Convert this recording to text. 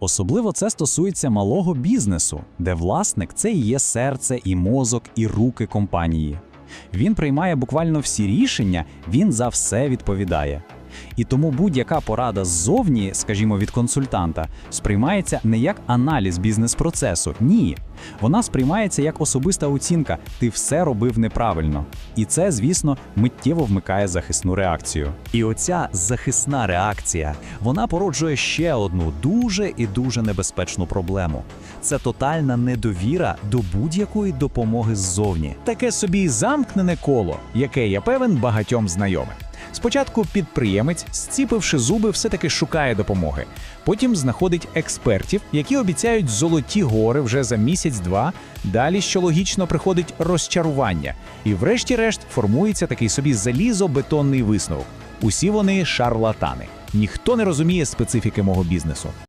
Особливо це стосується малого бізнесу, де власник це і є серце, і мозок, і руки компанії. Він приймає буквально всі рішення, він за все відповідає. І тому будь-яка порада ззовні, скажімо, від консультанта, сприймається не як аналіз бізнес-процесу. Ні. Вона сприймається як особиста оцінка. Ти все робив неправильно. І це, звісно, миттєво вмикає захисну реакцію. І оця захисна реакція вона породжує ще одну дуже і дуже небезпечну проблему: це тотальна недовіра до будь-якої допомоги ззовні. Таке собі замкнене коло, яке я певен багатьом знайоме. Спочатку підприємець, зціпивши зуби, все-таки шукає допомоги. Потім знаходить експертів, які обіцяють золоті гори вже за місяць-два. Далі, що логічно, приходить розчарування. І врешті-решт формується такий собі залізобетонний висновок. Усі вони шарлатани. Ніхто не розуміє специфіки мого бізнесу.